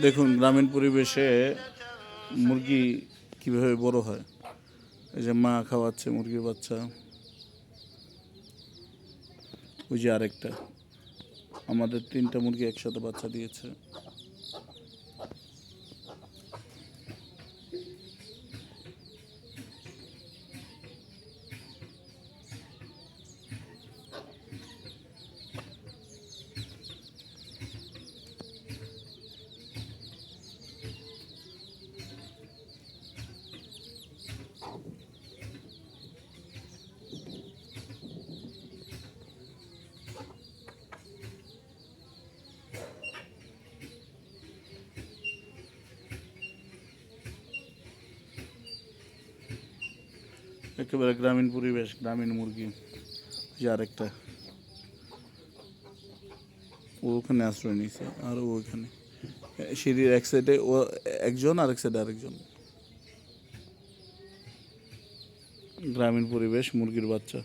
দেখুন, গ্রামীণ পরিবেশে মুরগি কীভাবে বড় হয়? এই যে মা খাওয়াচ্ছে মুরগির বাচ্চা। ওই যে আরেকটা। আমাদের তিনটা মুরগি একসাথে বাচ্চা দিয়েছে। একেবারে গ্রামীণ পরিবেশ, গ্রামীণ মুরগি যে আরেকটা। ওখানে আশ্রয় নিয়েছে, আর ও ওইখানে সিঁড়ির এক সাইডে ও একজন, আরেক সাইডে আরেকজন। গ্রামীণ পরিবেশ, মুরগির বাচ্চা।